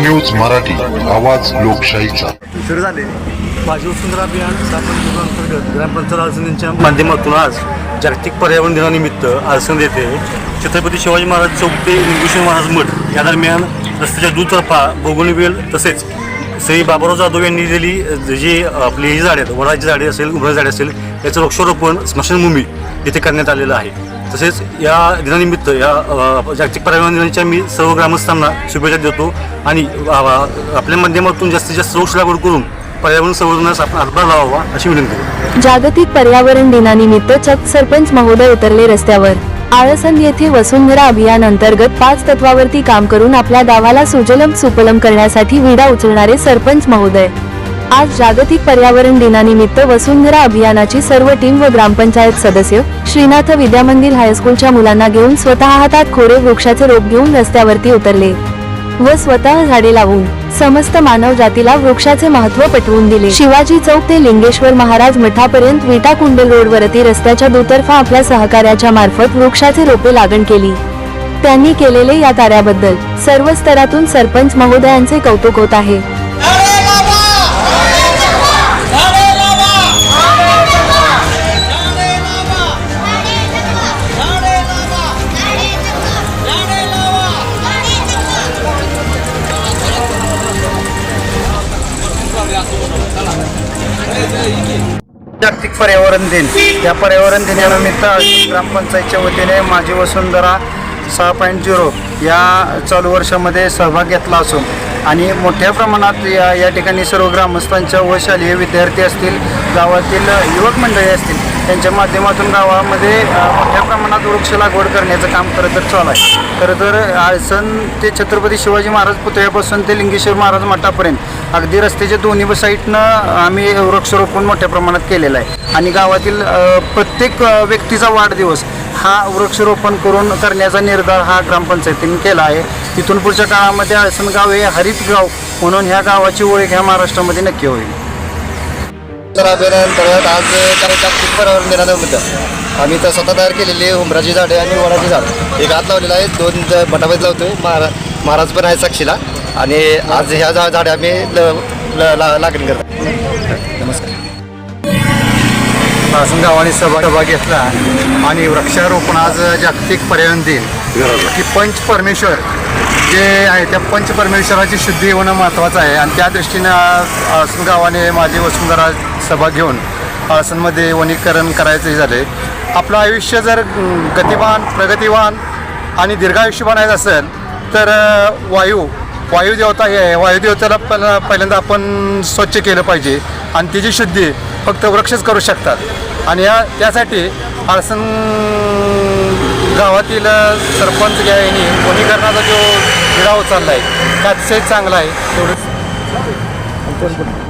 News Marathi आवाज लोकशाहीचा. सुरू झाले. माझी वसुंधरा अभियान स्थापन अंतर्गत ग्रामपंचायत अडचणींच्या माध्यमातून आज जागतिक पर्यावरण दिनानिमित्त अडचण येथे छत्रपती शिवाजी महाराज चौक ते लिंगेश्वर महाराज मठ. या दरम्यान रस्त्याच्या दुतर्फा बोगनवेल तसेच श्री बाबाराव जाधव यांनी दिलेली जी आपली ही झाडे आहेत वडाची झाडे असेल उभ्या झाडे असेल याचं वृक्षारोपण स्मशानभूमी इथे करण्यात आलेलं आहे. तसेच या दिनानिमित्त या जागतिक पर्यावरण दिनाच्या मी सर्व ग्रामस्थांना शुभेच्छा देतो आणि आपल्या माध्यमातून जास्तीत जास्त वृक्ष लागवड करून पर्यावरण संवर्धनास आपण हातभार लावावा अशी विनंती करतो. जागतिक पर्यावरण दिनानिमित्त चक सरपंच महोदय उतरले रस्त्यावर. आळसंद येथे वसुंधरा अभियान अंतर्गत पाच तत्वावरती काम करून आपल्या गावाला सुजलम सुपलम करण्यासाठी विडा उचलणारे सरपंच महोदय. आज जागतिक पर्यावरण दिनानिमित्त वसुंधरा अभियानाची सर्व टीम व ग्रामपंचायत सदस्य श्रीनाथ विद्यामंदिर हायस्कूलच्या मुलांना घेऊन स्वतः हातात खोरे वृक्षाचे रोप घेऊन रस्त्यावरती उतरले व स्वतः झाडे लावून समस्त मानव जातीला वृक्षाचे महत्त्व पटवून दिले. शिवाजी चौक ते लिंगेश्वर महाराज मठापर्यंत विटा कुंडल रोडवरती रस्त्याच्या दुतर्फा आपल्या सहकार्याच्या मार्फत वृक्षाचे रोपे लागण केली. त्यांनी केलेले या कार्याबद्दल सर्व स्तरातून सरपंच महोदयांचे कौतुक होत आहे. जागतिक पर्यावरण दिन. या पर्यावरण दिनानिमित्त ग्रामपंचायतच्या वतीने माझी वसुंधरा सहा पॉईंट झिरो या चालू वर्षामध्ये सहभाग घेतला असून आणि मोठ्या प्रमाणात या या ठिकाणी सर्व ग्रामस्थांच्या व शालेय विद्यार्थी असतील गावातील युवक मंडळी असतील त्यांच्या माध्यमातून गावामध्ये मोठ्या प्रमाणात वृक्ष लागवड करण्याचं काम खरं तर चालू आहे. खरं तर आळसण ते छत्रपती शिवाजी महाराज पुतळ्यापासून ते लिंगेश्वर महाराज मठापर्यंत अगदी रस्त्याच्या दोन्ही साईडनं आम्ही वृक्षारोपण मोठ्या प्रमाणात केलेलं आहे. आणि गावातील प्रत्येक व्यक्तीचा वाढदिवस हा वृक्षारोपण करून करण्याचा निर्धार हा ग्रामपंचायतीने केला आहे. तिथून पुढच्या काळामध्ये आळसण गाव हे हरित गाव म्हणून ह्या गावाची ओळख ह्या महाराष्ट्रामध्ये नक्की होईल. अभियानांतर्गत आज काही जागतिक पर्यावरण दिनानिमित्त आम्ही तर स्वतः तयार केलेली उंबराची झाडे आणि वडाची झाड. एक हात लावलेला आहे दोन मठामध्ये लावतोय महारा महाराज पण आहे साक्षीला. आणि आज ह्या झा झाडे आम्ही ल ल- ला- लागण करतो नमस्कार. गावाने सहभाग सहभाग घेतला आणि वृक्षारोपण आज जागतिक पर्यावरण दिन. की पंच परमेश्वर जे आहे त्या पंच परमेश्वराची शुद्धी होणं महत्त्वाचं आहे. आणि त्या दृष्टीनं आज गावाने माझी वसुंधरा सभा घेऊन आसनमध्ये वनीकरण करायचं हे झाले आपलं आयुष्य जर गतिवान प्रगतिवान आणि दीर्घायुष्य बनायचं असेल तर वायू वायुदेवता हे आहे. वायुदेवतेला पण पहिल्यांदा आपण स्वच्छ केलं पाहिजे. आणि तिची शुद्धी फक्त वृक्षच करू शकतात. आणि या त्यासाठी आसन गावातील सरपंच घ्या यांनी वनीकरणाचा जो विडा उचलला आहे त्यात अतिशय चांगला आहे तेवढंच.